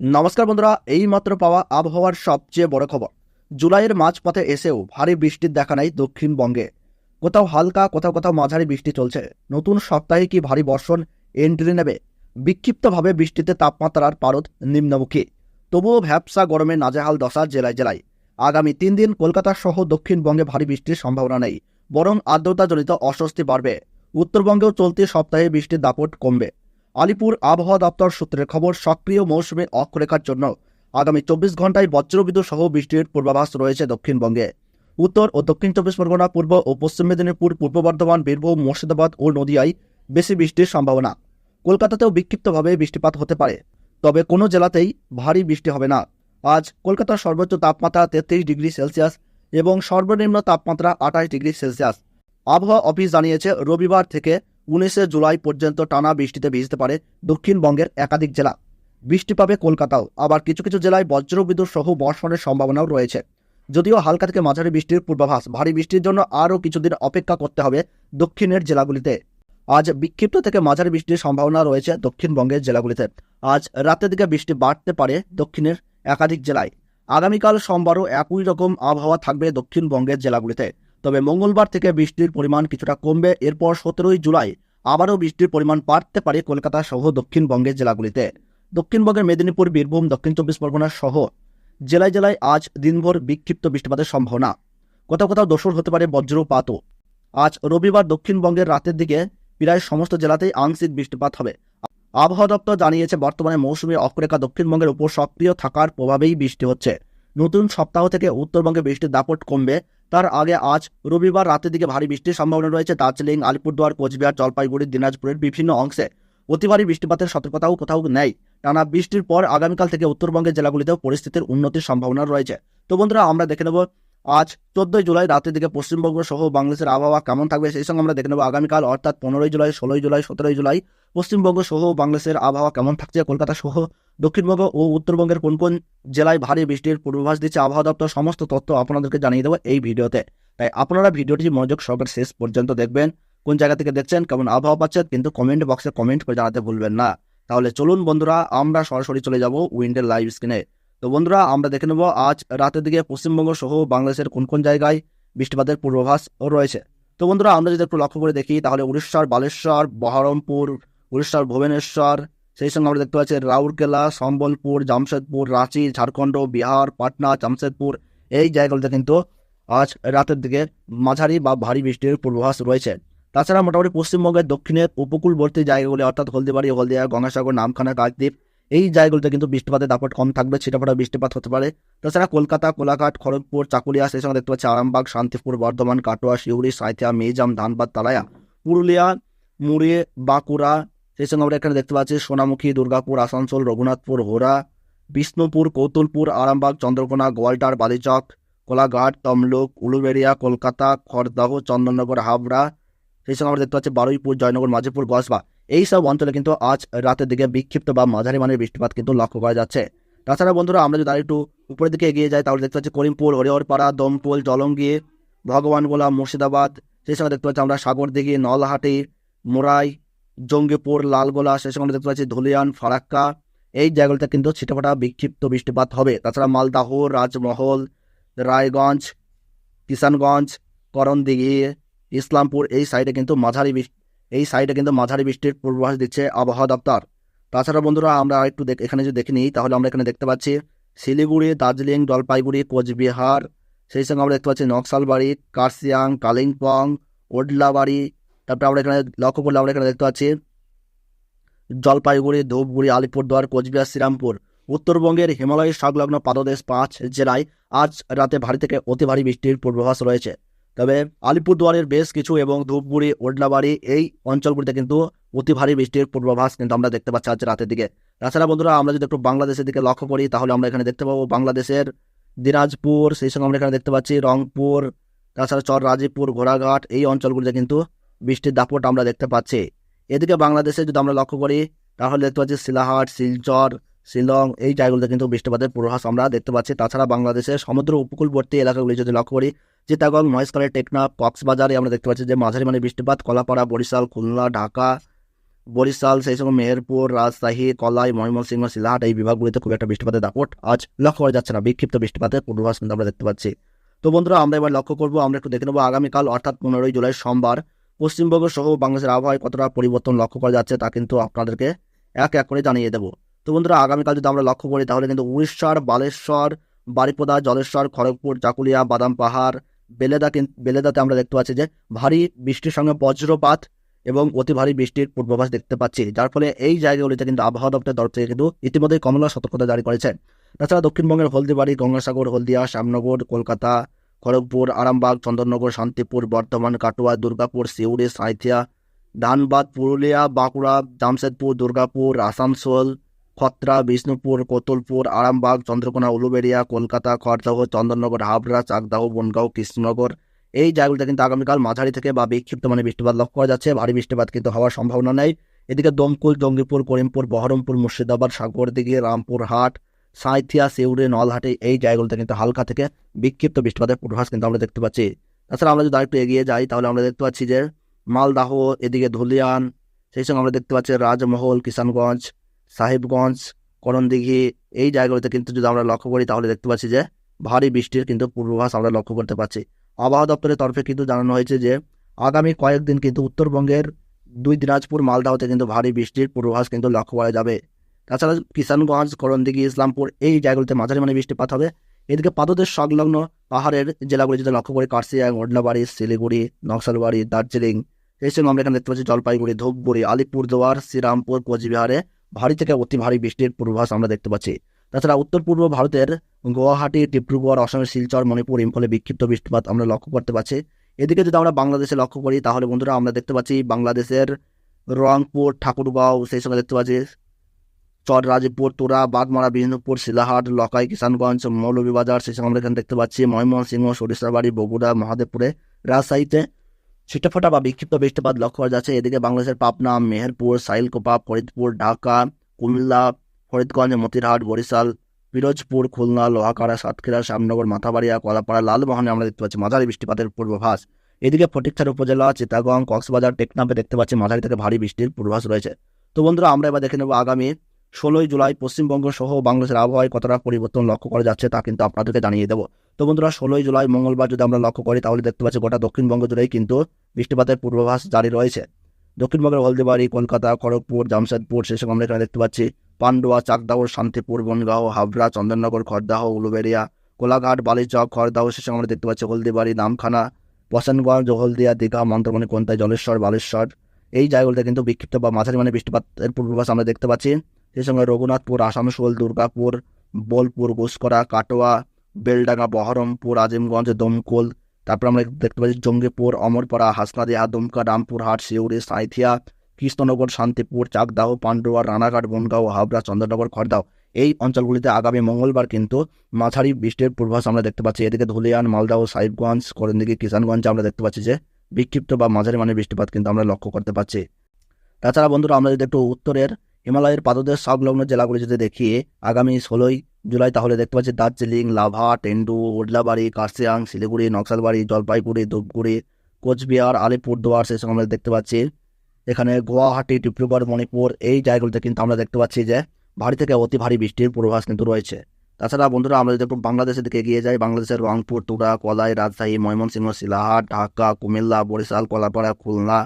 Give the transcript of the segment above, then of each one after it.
নমস্কার বন্ধুরা এই মাত্র পাওয়া আবহাওয়ার সবচেয়ে বড় খবর। জুলাইয়ের মাঝপথে এসেও ভারী বৃষ্টির দেখা নেই দক্ষিণবঙ্গে। কোথাও হালকা, কোথাও কোথাও মাঝারি বৃষ্টি চলছে। নতুন সপ্তাহে কি ভারী বর্ষণ এন্ট্রি নেবে? বিক্ষিপ্তভাবে বৃষ্টিতে তাপমাত্রার পারদ নিম্নমুখী। তবুও ভ্যাবসা গরমে নাজেহাল দশা জেলায় জেলায়। আগামী তিন দিন কলকাতা সহ দক্ষিণবঙ্গে ভারী বৃষ্টির সম্ভাবনা নেই, বরং আর্দ্রতাজনিত অস্বস্তি বাড়বে। উত্তরবঙ্গেও চলতি সপ্তাহে বৃষ্টির দাপট কমবে। আলিপুর আবহাওয়া দপ্তর সূত্রের খবর, সক্রিয় মৌসুমে অক্ষরেখার জন্য আগামী চব্বিশ ঘন্টায় বজ্রবিদ্যুৎ সহ বৃষ্টির পূর্বাভাস রয়েছে দক্ষিণবঙ্গে। উত্তর ও দক্ষিণ চব্বিশ পরগনা, পূর্ব ও পশ্চিম মেদিনীপুর, পূর্ব বর্ধমান, বীরভূম, মুর্শিদাবাদ ও নদিয়ায় বেশি বৃষ্টির সম্ভাবনা। কলকাতাতেও বিক্ষিপ্তভাবে বৃষ্টিপাত হতে পারে, তবে কোনো জেলাতেই ভারী বৃষ্টি হবে না। আজ কলকাতার সর্বোচ্চ তাপমাত্রা তেত্রিশ ডিগ্রি সেলসিয়াস এবং সর্বনিম্ন তাপমাত্রা আঠাশ ডিগ্রি সেলসিয়াস। আবহাওয়া অফিস জানিয়েছে, রবিবার থেকে উনিশে জুলাই পর্যন্ত টানা বৃষ্টিতে ভিজতে পারে দক্ষিণবঙ্গের একাধিক জেলা। বৃষ্টি পাবে কলকাতাও। আবার কিছু কিছু জেলায় বজ্রবিদ্যুৎ সহ বর্ষণের সম্ভাবনাও রয়েছে। যদিও হালকা থেকে মাঝারি বৃষ্টির পূর্বাভাস, ভারী বৃষ্টির জন্য আরও কিছুদিন অপেক্ষা করতে হবে দক্ষিণের জেলাগুলিতে। আজ বিক্ষিপ্ত থেকে মাঝারি বৃষ্টির সম্ভাবনা রয়েছে দক্ষিণবঙ্গের জেলাগুলিতে। আজ রাতের দিকে বৃষ্টি বাড়তে পারে দক্ষিণের একাধিক জেলায়। আগামীকাল সোমবারও একই রকম আবহাওয়া থাকবে দক্ষিণবঙ্গের জেলাগুলিতে। তবে মঙ্গলবার থেকে বৃষ্টির পরিমাণ কিছুটা কমবে। এরপর সতেরোই জুলাই আবারও বৃষ্টির পরিমাণ বাড়তে পারে কলকাতা সহ দক্ষিণবঙ্গের জেলাগুলিতে। দক্ষিণবঙ্গের মেদিনীপুর, বীরভূম, দক্ষিণ চব্বিশ পরগনা সহ জেলায় জেলায় আজ দিনভর বিক্ষিপ্ত বৃষ্টিপাতের সম্ভাবনা। কোথাও কোথাও দোসর হতে পারে বজ্রপাতও। আজ রবিবার দক্ষিণবঙ্গের রাতের দিকে প্রায় সমস্ত জেলাতেই আংশিক বৃষ্টিপাত হবে। আবহাওয়া দপ্তর জানিয়েছে, বর্তমানে মৌসুমী অক্ষরেখা দক্ষিণবঙ্গের উপর সক্রিয় থাকার প্রভাবেই বৃষ্টি হচ্ছে। নতুন সপ্তাহ থেকে উত্তরবঙ্গে বৃষ্টির দাপট কমবে। তার আগে আজ রবিবার রাতের দিকে ভারী বৃষ্টির সম্ভাবনা রয়েছে। দার্জিলিং, আলিপুরদুয়ার, কোচবিহার, জলপাইগুড়ি, দিনাজপুরের বিভিন্ন অংশে অতি ভারী বৃষ্টিপাতের সতর্কতাও কোথাও নেই। টানা বৃষ্টির পর আগামীকাল থেকে উত্তরবঙ্গের জেলাগুলিতেও পরিস্থিতির উন্নতির সম্ভাবনা রয়েছে। তো বন্ধুরা, আমরা দেখে নেব আজ চোদ্দই জুলাই রাতের দিকে পশ্চিমবঙ্গ সহ বাংলাদেশের আবহাওয়া কেমন থাকবে, সেই সঙ্গে আমরা দেখে নেব আগামীকাল, অর্থাৎ পনেরোই জুলাই, ষোলোই জুলাই, সতেরোই জুলাই পশ্চিমবঙ্গ সহ বাংলাদেশের আবহাওয়া কেমন থাকছে, কলকাতা সহ দক্ষিণবঙ্গ ও উত্তরবঙ্গের কোন কোন জেলায় ভারী বৃষ্টির পূর্বাভাস দিচ্ছে আবহাওয়া দপ্তর, সমস্ত তথ্য আপনাদেরকে জানিয়ে দেবো এই ভিডিওতে। তাই আপনারা ভিডিওটি মনোযোগ সহকারে শেষ পর্যন্ত দেখবেন। কোন জায়গা থেকে দেখছেন, কেমন আবহাওয়া পাচ্ছেন, কিন্তু কমেন্ট বক্সে কমেন্ট করে জানাতে ভুলবেন না। তাহলে চলুন বন্ধুরা, আমরা সরাসরি চলে যাব উইন্ডের লাইভ স্ক্রিনে তো বন্ধুরা, আমরা দেখে নেব আজ রাতের দিকে পশ্চিমবঙ্গ সহ বাংলাদেশের কোন কোন জায়গায় বৃষ্টিপাতের পূর্বাভাস রয়েছে। তো বন্ধুরা, আমরা যদি একটু লক্ষ্য করে দেখি, তাহলে উড়িষ্যার বালেশ্বর, বহরমপুর, উড়িষ্যার ভুবনেশ্বর সেই সঙ্গে আমরা দেখতে পাচ্ছি রাউরকেলা, সম্বলপুর, জামশেদপুর, রাঁচি, ঝাড়খণ্ড, বিহার, পাটনা, জামশেদপুর, এই জায়গাগুলোতে কিন্তু আজ রাতের দিকে মাঝারি বা ভারী বৃষ্টির পূর্বাভাস রয়েছে। তাছাড়া মোটামুটি পশ্চিমবঙ্গের দক্ষিণের উপকূলবর্তী জায়গাগুলি অর্থাৎ হলদিবাড়ি, হলদিয়া, গঙ্গাসাগর, নামখানা, কাকদ্বীপ, এই জায়গাগুলোতে কিন্তু বৃষ্টিপাতের দাপট কম থাকবে, ছিটাফাটা বৃষ্টিপাত হতে পারে। তাছাড়া কলকাতা, কোলাঘাট, খড়গপুর, চাকুলিয়া, সেই সঙ্গে দেখতে পাচ্ছি আরামবাগ, শান্তিপুর, বর্ধমান, কাটোয়া শিউড়ি সাঁথিয়া মেজাম ধানবাদ, তালায়া, পুরুলিয়া মুড়ি বাঁকুড়া সেই সঙ্গে আমরা এখানে দেখতে পাচ্ছি সোনামুখী, দুর্গাপুর, আসানসোল, রঘুনাথপুর হোরা বিষ্ণুপুর, কৌতুলপুর, আরামবাগ, চন্দ্রকোনা, গোয়ালটার, বালিচক, কোলাঘাট, তমলুক, উলুবেড়িয়া, কলকাতা, খড়দহ, চন্দননগর, হাবড়া। সেই সঙ্গে আমরা দেখতে পাচ্ছি বারুইপুর, জয়নগর, মাঝিপুর গসবা এই সব অঞ্চলে কিন্তু আজ রাতের দিকে বিক্ষিপ্ত বা মাঝারি মানের বৃষ্টিপাত কিন্তু লক্ষ্য করা যাচ্ছে। তাছাড়া বন্ধুরা, আমরা যদি একটু উপরের দিকে এগিয়ে যাই, তাহলে দেখতে পাচ্ছি করিমপুর হরিহরপাড়া দমপুল জলঙ্গি ভগবানগোলা, মুর্শিদাবাদ। সেই সঙ্গে দেখতে পাচ্ছি আমরা সাগরদিঘি, নলহাটি, মোরাই জঙ্গিপুর, লালগোলা সেই সঙ্গে দেখতে পাচ্ছি ধুলিয়ান, ফারাক্কা। এই জায়গাগুলোতে কিন্তু ছিটেফাটা, বিক্ষিপ্ত বৃষ্টিপাত হবে। তাছাড়া মালদাহ রাজমহল, রায়গঞ্জ, কিষানগঞ্জ, করণদিঘি, ইসলামপুর, এই সাইডে কিন্তু মাঝারি এই সাইডে কিন্তু মাঝারি বৃষ্টির পূর্বাভাস দিচ্ছে আবহাওয়া দপ্তর। তাছাড়া বন্ধুরা, আমরা একটু এখানে যদি দেখে নিই, তাহলে আমরা এখানে দেখতে পাচ্ছি শিলিগুড়ি, দার্জিলিং, জলপাইগুড়ি, কোচবিহার, সেই সঙ্গে আমরা দেখতে পাচ্ছি নকশালবাড়ি কার্সিয়াং কালিম্পং, ওডলাবাড়ি তারপরে আমরা এখানে লক্ষ্য করলে আমরা এখানে দেখতে পাচ্ছি জলপাইগুড়ি, ধূপগুড়ি, আলিপুরদুয়ার, কোচবিহার, শ্রীরামপুর। উত্তরবঙ্গের হিমালয় সংলগ্ন পাদদেশ পাঁচ জেলায় আজ রাতে ভারী থেকে অতি ভারী বৃষ্টির পূর্বাভাস রয়েছে। তবে আলিপুরদুয়ারের বেশ কিছু এবং ধূপগুড়ি ওডলাবাড়ি এই অঞ্চলগুলিতে কিন্তু অতি ভারী বৃষ্টির পূর্বাভাস কিন্তু আমরা দেখতে পাচ্ছি আজ রাতের দিকে। তাছাড়া বন্ধুরা, আমরা যদি একটু বাংলাদেশের দিকে লক্ষ্য করি, তাহলে আমরা এখানে দেখতে পাবো বাংলাদেশের দিনাজপুর, সেই সঙ্গে আমরা এখানে দেখতে পাচ্ছি রংপুর, তাছাড়া চর রাজীবপুর, ঘোড়াঘাট, এই অঞ্চলগুলিতে কিন্তু বৃষ্টির দাপট আমরা দেখতে পাচ্ছি। এদিকে বাংলাদেশে যদি আমরা লক্ষ্য করি, তাহলে দেখতে পাচ্ছি শিলাহাট, শিলচর, শিলং, এই জায়গাগুলোতে কিন্তু বৃষ্টিপাতের পূর্বাভাস আমরা দেখতে পাচ্ছি। তাছাড়া বাংলাদেশের সমুদ্র উপকূলবর্তী এলাকাগুলি যদি লক্ষ্য করি চিতাগং মহেশখালী টেকনা কক্সবাজারে আমরা দেখতে পাচ্ছি যে মাঝারি মানে বৃষ্টিপাত, কলাপাড়া, বরিশাল, খুলনা, ঢাকা, বরিশাল, সেই সঙ্গে মেহেরপুর, রাজশাহী, কলাই, ময়মনসিংহ সিলাহাট এই বিভাগগুলিতে খুব একটা বৃষ্টিপাতের দাপট আজ লক্ষ্য করা যাচ্ছে না। বিক্ষিপ্ত বৃষ্টিপাতের পূর্বাভাস কিন্তু আমরা দেখতে পাচ্ছি। তো বন্ধুরা, আমরা এবার লক্ষ্য করব, আমরা একটু দেখে নেব আগামীকাল, অর্থাৎ পনেরোই জুলাই সোমবার পশ্চিমবঙ্গ সহ বাংলাদেশের আবহাওয়ায় কতটা পরিবর্তন লক্ষ্য করা যাচ্ছে তা কিন্তু আপনাদেরকে এক এক করে জানিয়ে দেবো। তো বন্ধুরা, আগামীকাল যদি আমরা লক্ষ্য করি, তাহলে কিন্তু উড়িষ্যার, বালেশ্বর, বারিপদা, জলেশ্বর, খড়গপুর, চাকুলিয়া, বাদাম পাহাড়, বেলেদা বেলেদাতে আমরা দেখতে পাচ্ছি যে ভারী বৃষ্টির সঙ্গে বজ্রপাত এবং অতি ভারী বৃষ্টির পূর্বাভাস দেখতে পাচ্ছি। যার ফলে এই জায়গাগুলিতে কিন্তু আবহাওয়া দপ্তরের তরফ থেকে কিন্তু ইতিমধ্যেই কমলা সতর্কতা জারি করেছে। তাছাড়া দক্ষিণবঙ্গের হলদিবাড়ি, গঙ্গাসাগর, হলদিয়া, শ্যামনগর, কলকাতা খড়গপুর, আরামবাগ, চন্দননগর, শান্তিপুর, বর্ধমান, কাটোয়া, দুর্গাপুর, সিউড়ি, সাঁইথিয়া, ধানবাদ, পুরুলিয়া, বাঁকুড়া, জামশেদপুর, দুর্গাপুর, আসানসোল, খত্রা, বিষ্ণুপুর, কোতুলপুর, আরামবাগ, চন্দ্রকোনা, উলুবেড়িয়া, কলকাতা খড়দহ চন্দননগর, হাবড়া, চাকদাহ, বনগাঁও, কৃষ্ণনগর। এই জায়গাগুলিতে কিন্তু আগামীকাল মাঝারি থেকে বা বিক্ষিপ্ত মানে বৃষ্টিপাত লক্ষ্য করা যাচ্ছে। ভারী বৃষ্টিপাত কিন্তু হওয়ার সম্ভাবনা নেই। এদিকে দমকুল, জঙ্গিপুর, করিমপুর, বহরমপুর, মুর্শিদাবাদ, সাগরদিঘি, রামপুরহাট সাঁইথিয়া সিউড়ি নলহাটি এই জায়গাগুলোতে কিন্তু হালকা থেকে বিক্ষিপ্ত বৃষ্টিপাতের পূর্বাভাস কিন্তু আমরা দেখতে পাচ্ছি। তাছাড়া আমরা যদি আরেকটু এগিয়ে যাই, তাহলে আমরা দেখতে পাচ্ছি যে মালদাহ, এদিকে ধুলিয়ান, সেই সঙ্গে আমরা দেখতে পাচ্ছি রাজমহল, কিষানগঞ্জ, সাহেবগঞ্জ, করণদিঘি, এই জায়গাগুলিতে কিন্তু যদি আমরা লক্ষ্য করি, তাহলে দেখতে পাচ্ছি যে ভারী বৃষ্টির কিন্তু পূর্বাভাস আমরা লক্ষ্য করতে পারছি আবহাওয়া দপ্তরের তরফে কিন্তু জানানো হয়েছে যে আগামী কয়েকদিন কিন্তু উত্তরবঙ্গের দুই দিনাজপুর, মালদাহতে কিন্তু ভারী বৃষ্টির পূর্বাভাস কিন্তু লক্ষ্য করা যাবে। তাছাড়া কিষানগঞ্জ, করণদিঘি, ইসলামপুর এই জায়গাগুলিতে মাঝারি মানে বৃষ্টিপাত হবে। এদিকে পাদদেশ সংলগ্ন পাহাড়ের জেলাগুলি যদি লক্ষ্য করি কার্সিয়াং ওডলাবাড়ি শিলিগুড়ি, নকশালবাড়ি, দার্জিলিং এই আমরা এখানে দেখতে পাচ্ছি জলপাইগুড়ি, ধূপগুড়ি, আলিপুরদুয়ার, শ্রীরামপুর, কোচবিহারে ভারী থেকে অতি ভারী বৃষ্টির পূর্বাভাস আমরা দেখতে পাচ্ছি। তাছাড়া উত্তর পূর্ব ভারতের গুয়াহাটি, ডিব্রুগড় অসমের শিলচর, মণিপুর ইম্ফলে বিক্ষিপ্ত বৃষ্টিপাত আমরা লক্ষ্য করতে পারছি এদিকে যদি আমরা বাংলাদেশে লক্ষ্য করি তাহলে বন্ধুরা আমরা দেখতে পাচ্ছি বাংলাদেশের রংপুর, ঠাকুরগাঁও, সেই সঙ্গে দেখতে পাচ্ছি চর রাজীবপুর তোরা বাগমারা বিষ্ণুপুর, শিলাহাট, লকাই, কিষানগঞ্জ, মৌলভীবাজার, সেই আমরা এখানে দেখতে পাচ্ছি ময়মনসিংহ, সরিষাবাড়ি, বগুড়া, মহাদেবপুরে রাজশাহীতে ছিটাফাটা বা বিক্ষিপ্ত বৃষ্টিপাত লক্ষ্য করা যাচ্ছে। এদিকে বাংলাদেশের পাবনা, মেহেরপুর, সাইলকোপা, ফরিদপুর, ঢাকা, কুমিল্লা, ফরিদগঞ্জ, মতিরহাট, বরিশাল, পিরোজপুর, খুলনা, লোহাকাড়া, সাতক্ষীরা, শ্যামনগর, মাথাবাড়িয়া, কলাপাড়া, লালমোহনে আমরা দেখতে পাচ্ছি মাঝারি বৃষ্টিপাতের পূর্বাভাস। এদিকে ফটিকছাড় উপজেলা চিতাগং কক্সবাজার, টেকনাফে দেখতে পাচ্ছি মাঝারি থেকে ভারী বৃষ্টির পূর্বাভাস রয়েছে। তো বন্ধুরা, আমরা এবার দেখে নেব আগামী ষোলোই জুলাই পশ্চিমবঙ্গ সহ বাংলাদেশের আবহাওয়ায় কতটা পরিবর্তন লক্ষ্য করা যাচ্ছে তা কিন্তু আপনাদেরকে জানিয়ে দেবো। তো বন্ধুরা, ষোলোই জুলাই মঙ্গলবার যদি আমরা লক্ষ্য করি, তাহলে দেখতে পাচ্ছি গোটা দক্ষিণবঙ্গ জুড়েই কিন্তু বৃষ্টিপাতের পূর্বাভাস জারি রয়েছে। দক্ষিণবঙ্গের হলদিবাড়ি, কলকাতা, খড়গপুর, জামশেদপুর সেসব আমরা এখানে দেখতে পাচ্ছি। পান্ডুয়া, চাকদাহ, শান্তিপুর, বনগাঁও, হাবড়া, চন্দননগর, খড়দাহ, উলুবেড়িয়া, কোলাঘাট, বালিচক, খড়দাহ সেসব আমরা দেখতে পাচ্ছি। হলদিবাড়ি, নামখানা বসনগঞ্জ হলদিয়া, দীঘা, মন্ত্রমণি, কোনতাই, জলেশ্বর, বালেশ্বর, এই জায়গাগুলোতে কিন্তু বিক্ষিপ্ত বা মাঝারি মানে বৃষ্টিপাতের পূর্বাভাস আমরা দেখতে পাচ্ছি। সেই সঙ্গে রঘুনাথপুর, আসানসোল, দুর্গাপুর, বোলপুর গুসকরা কাটোয়া, বেলডাঙ্গা, বহরমপুর, আজিমগঞ্জ, দমকল, তারপর আমরা দেখতে পাচ্ছি জঙ্গিপুর, অমরপাড়া, হাসনাদিয়া, দুমকা, রামপুরহাট শিউড়ি সাঁইথিয়া, কৃষ্ণনগর, শান্তিপুর, চাকদাহ, পান্ডুয়া, রানাঘাট, বনগাঁও, হাবড়া, চন্দ্রনগর খড়দাও এই অঞ্চলগুলিতে আগামী মঙ্গলবার কিন্তু মাঝারি বৃষ্টির পূর্বাভাস আমরা দেখতে পাচ্ছি। এদিকে ধুলিয়ান, মালদাহ, সাহিবগঞ্জ, করণদিঘি, কিষানগঞ্জে আমরা দেখতে পাচ্ছি যে বিক্ষিপ্ত বা মাঝারি মানের বৃষ্টিপাত কিন্তু আমরা লক্ষ্য করতে পারছি তাছাড়া বন্ধুরা, আমরা যদি একটু উত্তরের হিমালয়ের পাদদেশ সংলগ্ন জেলাগুলি যদি দেখি আগামী ষোলোই জুলাই তাহলে দেখতে পাচ্ছি দার্জিলিং, লাভা, টেন্ডু, ওডলাবাড়ি, কার্সিয়াং, শিলিগুড়ি, নকশালবাড়ি, জলপাইগুড়ি, ধূপগুড়ি, কোচবিহার, আলিপুরদুয়ার সেই সঙ্গে আমরা দেখতে পাচ্ছি। এখানে গুয়াহাটি, ডিব্রুগড়, মণিপুর এই জায়গাগুলিতে কিন্তু আমরা দেখতে পাচ্ছি যে ভারী থেকে অতি ভারী বৃষ্টির পূর্বাভাস কিন্তু রয়েছে। তাছাড়া বন্ধুরা, আমরা যদি একটু বাংলাদেশের দিকে এগিয়ে যাই, বাংলাদেশের রংপুর, তুরা কলাই রাজশাহী, ময়মনসিংহ, শিলাহাট, ঢাকা, কুমিল্লা, বরিশাল, কলাপাড়া, খুলনা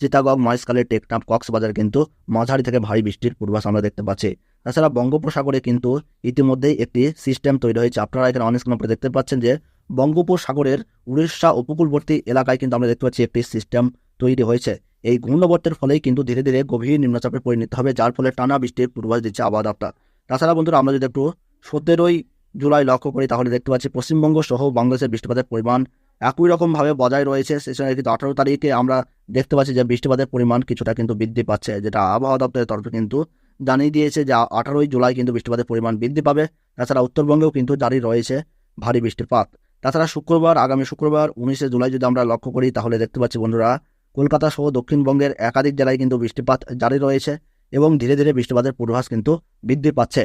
চিটাগং মহেশখালী টেকনাফ, কক্সবাজার কিন্তু মাঝারি থেকে ভারী বৃষ্টির পূর্বাস আমরা দেখতে পাচ্ছি। তাছাড়া বঙ্গোপসাগরে কিন্তু ইতিমধ্যেই একটি সিস্টেম তৈরি হয়েছে। আপনারা এখানে অনেক স্ক্রিন দেখতে পাচ্ছেন যে বঙ্গোপসাগরের উড়িষ্যা উপকূলবর্তী এলাকায় কিন্তু আমরা দেখতে পাচ্ছি একটি সিস্টেম তৈরি হয়েছে। এই ঘূর্ণবর্তের ফলেই কিন্তু ধীরে ধীরে গভীর নিম্নচাপে পরিণত হবে, যার ফলে টানা বৃষ্টির পূর্বাভাস দিচ্ছে আবহাওয়া তাছাড়া বন্ধুরা, আমরা যদি একটু সতেরোই জুলাই লক্ষ্য করি, তাহলে দেখতে পাচ্ছি পশ্চিমবঙ্গ সহ বাংলাদেশের বৃষ্টিপাতের পরিমাণ একই রকমভাবে বজায় রয়েছে, সেই সঙ্গে কিন্তু আঠারো তারিখে আমরা দেখতে পাচ্ছি যে বৃষ্টিপাতের পরিমাণ কিছুটা কিন্তু বৃদ্ধি পাচ্ছে, যেটা আবহাওয়া দপ্তরের তরফে কিন্তু জানিয়ে দিয়েছে যে আঠারোই জুলাই কিন্তু বৃষ্টিপাতের পরিমাণ বৃদ্ধি পাবে। তাছাড়া উত্তরবঙ্গেও কিন্তু জারি রয়েছে ভারী বৃষ্টিপাত। তাছাড়া শুক্রবার, আগামী শুক্রবার উনিশে জুলাই যদি আমরা লক্ষ্য করি, তাহলে দেখতে পাচ্ছি বন্ধুরা, কলকাতা সহ দক্ষিণবঙ্গের একাধিক জেলায় কিন্তু বৃষ্টিপাত জারি রয়েছে এবং ধীরে ধীরে বৃষ্টিপাতের পূর্বাভাস কিন্তু বৃদ্ধি পাচ্ছে।